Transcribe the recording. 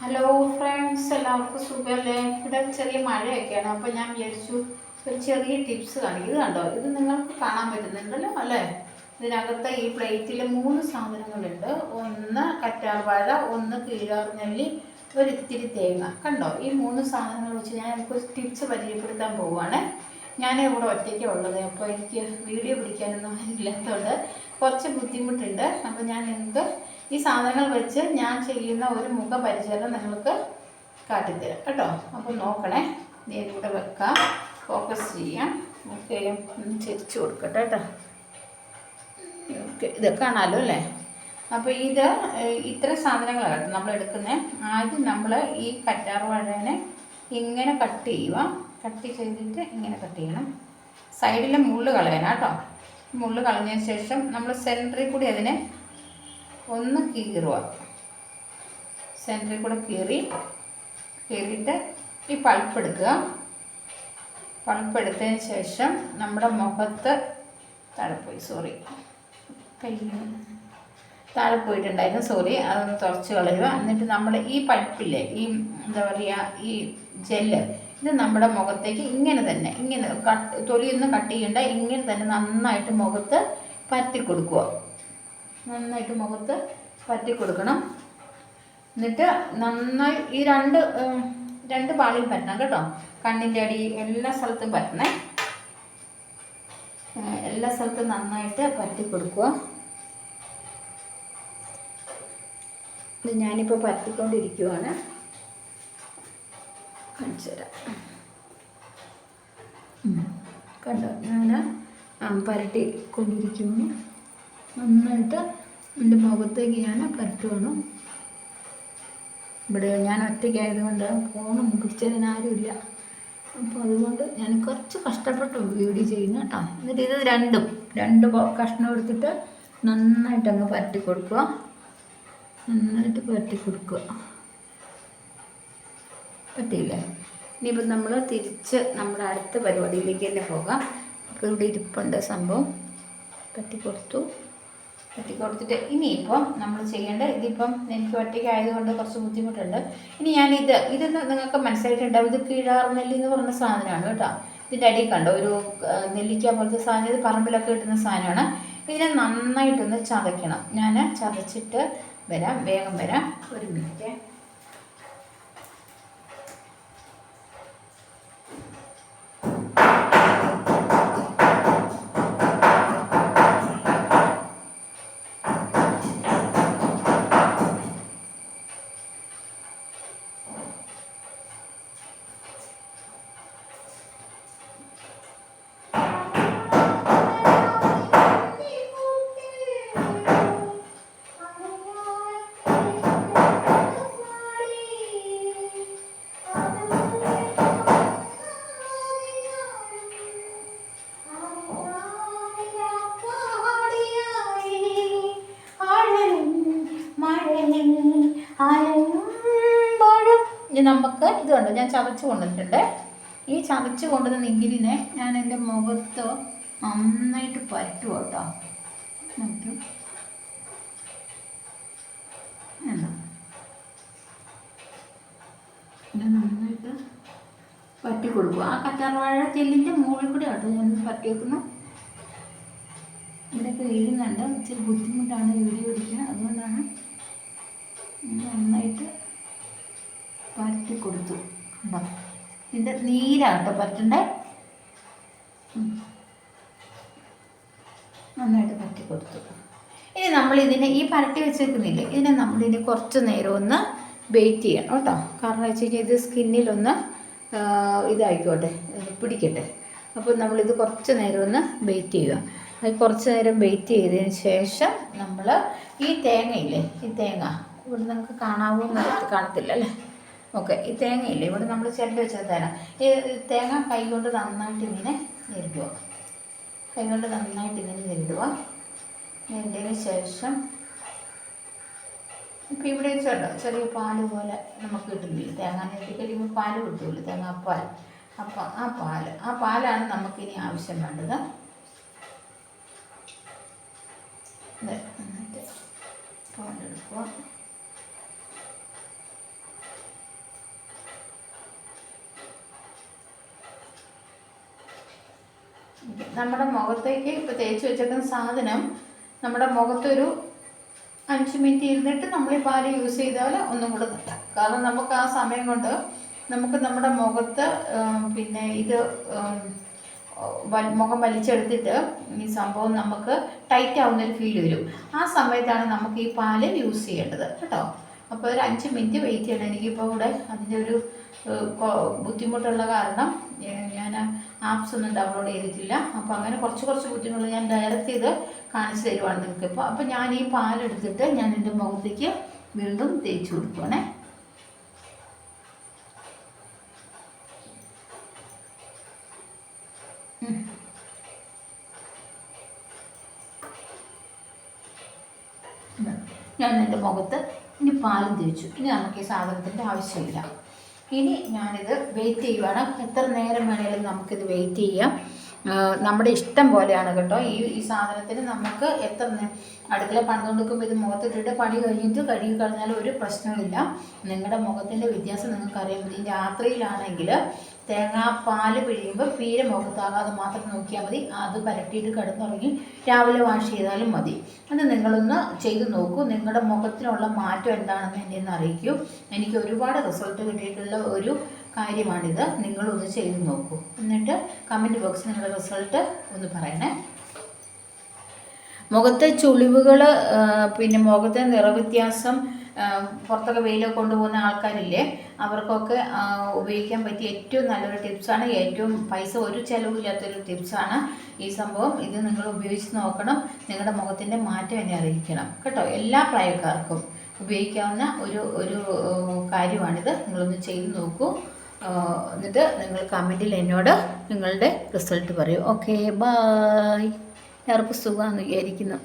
Hello friends എല്ലാവർക്കും സുഖമല്ലേ ഇവിടെ ചെറിയ മഴയൊക്കെയാണ്. അപ്പോൾ ഞാൻ വിചാരിച്ചു ഒരു ചെറിയ ടിപ്സ് കാണിക്കും ഇത് കണ്ടോ? ഇത് നിങ്ങൾക്ക് കാണാൻ പറ്റുന്നുണ്ടല്ലോ അല്ലേ? ഇതിനകത്ത് ഈ പ്ലേറ്റിൽ മൂന്ന് സാധനങ്ങളുണ്ട്. ഒന്ന് കറ്റാർവാഴ ഒന്ന് കീഴാർനെല്ലി ഒരു ഇത്തിരി തേങ്ങ. കണ്ടോ? ഈ മൂന്ന് സാധനങ്ങൾ വെച്ച് ഞാൻ എനിക്ക് ടിപ്സ് പരിചയപ്പെടുത്താൻ പോവുകയാണ്. ഞാൻ ഇവിടെ ഒറ്റയ്ക്കുള്ളത് അപ്പോൾ എനിക്ക് വീഡിയോ പിടിക്കാനൊന്നും ഇല്ലാത്തതുകൊണ്ട് കുറച്ച് ബുദ്ധിമുട്ടുണ്ട്. അപ്പോൾ ഞാൻ എന്ത് ഈ സാധനങ്ങൾ വെച്ച് ഞാൻ ചെയ്യുന്ന ഒരു മുഖപരിചരണം നിങ്ങൾക്ക് കാട്ടിത്തരാം. കേട്ടോ? അപ്പോൾ നോക്കണേ. ഇവിടെ വെക്കാം. ഫോക്കസ് ചെയ്യാം. ഓക്കെ ചിരിച്ചു കൊടുക്കട്ടെ കേട്ടോ. ഓക്കെ ഇത് കാണാമല്ലോ അല്ലേ? അപ്പോൾ ഇത് ഇത്ര സാധനങ്ങളാണ് കേട്ടോ നമ്മൾ എടുക്കുന്നത് ആദ്യം നമ്മൾ ഈ കറ്റാർ വാഴനെ ഇങ്ങനെ കട്ട് ചെയ്യുക. കട്ട് ചെയ്തിട്ട് ഇങ്ങനെ കട്ട് ചെയ്യണം. സൈഡിലെ മുള്ളു കളയണം കേട്ടോ. മുള്ള് കളഞ്ഞതിന് ശേഷം നമ്മൾ സെന്ററിൽ കൂടി അതിനെ ഒന്ന് കീറുക. സെന്ററിൽ കൂടെ കീറി കീറിയിട്ട് ഈ പൾപ്പ് എടുക്കുക. പൾപ്പ് ശേഷം നമ്മുടെ മുഖത്ത് തഴപ്പോയി പോയി സോറി കയ്യിൽ താഴെ പോയിട്ടുണ്ടായിരുന്നു സോറി അതൊന്ന് തുറച്ച് കളയുക. എന്നിട്ട് നമ്മൾ ഈ പൾപ്പില്ലേ ഈ എന്താ പറയുക ഈ ജെല്ല് ഇത് നമ്മുടെ മുഖത്തേക്ക് ഇങ്ങനെ തന്നെ ഇങ്ങനെ കട്ട് തൊലിയൊന്നും കട്ട് ചെയ്യണ്ട ഇങ്ങനെ തന്നെ നന്നായിട്ട് മുഖത്ത് പരത്തി കൊടുക്കുക. നന്നായിട്ട് മുഖത്ത് പരത്തി കൊടുക്കണം. എന്നിട്ട് നന്നായി ഈ രണ്ട് രണ്ട് പാളിയും പറ്റണം കേട്ടോ. കണ്ണിന്റെ അടി എല്ലാ സ്ഥലത്തും പറ്റണേ എല്ലാ സ്ഥലത്തും നന്നായിട്ട് പരത്തി കൊടുക്കുക. ഞാനിപ്പോൾ പരത്തിക്കൊണ്ടിരിക്കുവാണ്. കാണിച്ചു തരാം. കണ്ടോ? ഞാൻ പരട്ടി കൊണ്ടിരിക്കുന്നു. നന്നായിട്ട് എന്റെ മുഖത്തേക്ക് ഞാൻ പരട്ടുവാണ് ഇവിടെ ഞാൻ ഒറ്റയ്ക്കായതുകൊണ്ട് മുഖിച്ചതിന് ആരുമില്ല. അപ്പോൾ അതുകൊണ്ട് ഞാൻ കുറച്ച് കഷ്ടപ്പെട്ടു വീഡിയോ ചെയ്യുന്നു കേട്ടോ. എന്നിട്ട് ഇത് രണ്ടും രണ്ട് കഷ്ണം എടുത്തിട്ട് നന്നായിട്ടങ്ങ് പരട്ടി കൊടുക്കുക. നന്നായിട്ട് പരട്ടി കൊടുക്കുക. പറ്റിയില്ലേ. ഇനിയിപ്പം നമ്മൾ തിരിച്ച് നമ്മുടെ അടുത്ത പരിപാടിയിലേക്ക് തന്നെ പോകാം. അപ്പോൾ ഇവിടെ ഇരിപ്പുണ്ട് സംഭവം. പറ്റി കൊടുത്തു. പറ്റി കൊടുത്തിട്ട് ഇനിയിപ്പം നമ്മൾ ചെയ്യേണ്ട ഇതിപ്പം എനിക്ക് ഒറ്റയ്ക്ക് ആയതുകൊണ്ട് കുറച്ച് ബുദ്ധിമുട്ടുണ്ട്. ഇനി ഞാൻ ഇത് നിങ്ങൾക്ക് മനസ്സിലായിട്ടുണ്ടാവും. ഇത് കീഴാർനെല്ലി എന്ന് പറഞ്ഞ സാധനമാണ് കേട്ടോ. ഇതിന്റെ അടിയിൽ കണ്ടോ? ഒരു നെല്ലിക്ക പോലത്തെ സാധനം. ഇത് പറമ്പിലൊക്കെ കിട്ടുന്ന സാധനമാണ്. ഇതിനെ നന്നായിട്ടൊന്ന് ചതയ്ക്കണം. ഞാൻ ചതച്ചിട്ട് വരാം. വേഗം വരാം. ഒരു മിനിറ്റ്. ഇനി നമുക്ക് ഇത് കണ്ടോ? ഞാൻ ചതച്ച് കൊണ്ടുവന്നിട്ടുണ്ട്. ഈ ചതച്ച് കൊണ്ടുവന്ന നെങ്കിലിനെ ഞാൻ എന്റെ മുഖത്ത് നന്നായിട്ട് പറ്റും കേട്ടോ? നന്നായിട്ട് പറ്റി കൊടുക്കും. ആ കറ്റാർവാഴ ചെല്ലിന്റെ മുകളിൽ കൂടെ കേട്ടോ ഞാൻ പറ്റി വെക്കുന്നു ഇവിടെയൊക്കെ വീഴുന്നുണ്ട് ഇച്ചിരി ബുദ്ധിമുട്ടാണ് വീഡിയോ പിടിക്കാൻ അതുകൊണ്ടാണ് നന്നായിട്ട് പരത്തി കൊടുത്തു. ഇതിന്റെ നീരാണ് കേട്ടോ. നന്നായിട്ട് പറ്റി കൊടുത്തു. ഇനി നമ്മൾ ഇതിനെ ഈ പരട്ടി വെച്ചേക്കുന്നില്ലേ? ഇതിനെ നമ്മൾ ഇനി കുറച്ച് നേരം ഒന്ന് വെയിറ്റ് ചെയ്യണം കേട്ടോ. കാരണം വെച്ച് കഴിഞ്ഞാൽ ഇത് സ്കിന്നിലൊന്ന് ഇതായിക്കോട്ടെ പിടിക്കട്ടെ. അപ്പോൾ നമ്മളിത് കുറച്ച് നേരം ഒന്ന് വെയിറ്റ് ചെയ്യുക. അത് കുറച്ച് നേരം വെയിറ്റ് ചെയ്തതിന് ശേഷം നമ്മൾ ഈ തേങ്ങയില്ലേ? ഈ തേങ്ങ. ഇവിടെ നിങ്ങൾക്ക് കാണാവോ എന്ന് കാണത്തില്ല അല്ലേ? ഓക്കെ ഈ തേങ്ങയില്ലേ? ഇവിടെ നമ്മൾ ചെല്ലി വെച്ചത് തരാം ഈ തേങ്ങ കൈ കൊണ്ട് നന്നായിട്ട് ഇങ്ങനെ ഞെരുടുക കൈ കൊണ്ട് നന്നായിട്ട് ഇങ്ങനെ ഞെരുടുക ഞെരടിയതിന് ശേഷം ഇപ്പം ഇവിടെ വെച്ചുണ്ടോ ചെറിയ പാൽ പോലെ നമുക്ക് കിട്ടുന്നില്ല? തേങ്ങ ഞെട്ടി കഴിയുമ്പോൾ പാൽ കിട്ടുമല്ലോ? തേങ്ങാപ്പാൽ. അപ്പം ആ പാൽ ആ പാലാണ് നമുക്കിനി ആവശ്യം വേണ്ടത് ഇത് എന്നിട്ട് പാലെടുക്കുക നമ്മുടെ മുഖത്തേക്ക് ഇപ്പോൾ തേച്ച് വെച്ചേക്കുന്ന സാധനം നമ്മുടെ മുഖത്തൊരു അഞ്ച് മിനിറ്റ് ഇരുന്നിട്ട് നമ്മൾ ഈ പാൽ യൂസ് ചെയ്താൽ ഒന്നും കൂടെ നിർത്താം കാരണം നമുക്ക് ആ സമയം കൊണ്ട് നമുക്ക് നമ്മുടെ മുഖത്ത് പിന്നെ ഇത് മുഖം വലിച്ചെടുത്തിട്ട് ഈ സംഭവം നമുക്ക് ടൈറ്റ് ആവുന്ന ഒരു ഫീൽ വരും. ആ സമയത്താണ് നമുക്ക് ഈ പാൽ യൂസ് ചെയ്യേണ്ടത്. കേട്ടോ? അപ്പോൾ ഒരു അഞ്ച് മിനിറ്റ് വെയിറ്റ് ചെയ്യണം. എനിക്കിപ്പോൾ ഇവിടെ അതിന്റെ ഒരു ബുദ്ധിമുട്ടുള്ള കാരണം ഞാൻ ആപ്സ് ഒന്നും ഡൗൺലോഡ് ചെയ്തിട്ടില്ല. അപ്പോൾ അങ്ങനെ കുറച്ച് കുറച്ച് ബുദ്ധിമുട്ടുകൾ ഞാൻ ഡയറക്റ്റ് ചെയ്ത് കാണിച്ചു തരുവാണ് നിങ്ങൾക്ക് ഇപ്പോൾ അപ്പോൾ ഞാൻ ഈ പാലെടുത്തിട്ട് ഞാൻ എന്റെ മുഖത്തേക്ക് വീണ്ടും തേച്ച് കൊടുക്കുവാണേ. ഞാൻ എന്റെ മുഖത്ത് ഇനി പാലും തേച്ചു. ഇനി നമുക്ക് ഈ സാധനത്തിന്റെ ആവശ്യമില്ല. ഇനി ഞാനിത് വെയിറ്റ് ചെയ്യുവാണ്. എത്ര നേരം വേണേലും നമുക്കിത് വെയിറ്റ് ചെയ്യാം. നമ്മുടെ ഇഷ്ടം പോലെയാണ് കേട്ടോ. ഈ ഈ സാധനത്തിന് നമുക്ക് എത്ര അടുക്കള പണിതുകൊണ്ടിരിക്കുമ്പോൾ ഇത് മുഖത്തിട്ടിട്ട് പണി കഴിഞ്ഞിട്ട് കഴുകി കളഞ്ഞാൽ ഒരു പ്രശ്നമില്ല നിങ്ങളുടെ മുഖത്തിന്റെ വ്യത്യാസം നിങ്ങൾക്കറിയാൻ പറ്റും രാത്രിയിലാണെങ്കിൽ തേങ്ങാപ്പാൽ പിഴിയുമ്പോൾ തീരെ മുഖത്താകാതെ മാത്രം നോക്കിയാൽ മതി. അത് പരട്ടിയിട്ട് കിടന്നുറങ്ങി രാവിലെ വാഷ് ചെയ്താലും മതി. അത് നിങ്ങളൊന്ന് ചെയ്ത് നോക്കൂ. നിങ്ങളുടെ മുഖത്തിനുള്ള മാറ്റം എന്താണെന്ന് എന്നെ ഒന്ന് അറിയിക്കൂ. എനിക്ക് ഒരുപാട് റിസൾട്ട് കിട്ടിയിട്ടുള്ള ഒരു കാര്യമാണിത്. നിങ്ങളൊന്ന് ചെയ്ത് നോക്കൂ. എന്നിട്ട് കമന്റ് ബോക്സിൽ നിങ്ങളുടെ റിസൾട്ട് ഒന്ന് പറയണേ. മുഖത്തെ ചുളിവുകൾ പിന്നെ മുഖത്തെ നിറവ്യത്യാസം പുറത്തൊക്കെ വെയിലൊക്കെ കൊണ്ടുപോകുന്ന ആൾക്കാരില്ലേ അവർക്കൊക്കെ ഉപയോഗിക്കാൻ പറ്റിയ ഏറ്റവും നല്ലൊരു ടിപ്സാണ് ഏറ്റവും പൈസ ഒരു ചിലവില്ലാത്തൊരു ടിപ്സാണ് ഈ സംഭവം. ഇത് നിങ്ങൾ ഉപയോഗിച്ച് നോക്കണം. നിങ്ങളുടെ മുഖത്തിന്റെ മാറ്റം എന്നെ അറിയിക്കണം. കേട്ടോ? എല്ലാ പ്രായക്കാർക്കും ഉപയോഗിക്കാവുന്ന ഒരു ഒരു കാര്യമാണിത്. നിങ്ങളൊന്ന് ചെയ്ത് നോക്കൂ. എന്നിട്ട് നിങ്ങൾ കമന്റിൽ എന്നോട് നിങ്ങളുടെ റിസൾട്ട് പറയൂ. ഓക്കെ ബായ് എല്ലാവർക്കും സുഖമാണെന്ന് വിചാരിക്കുന്നു.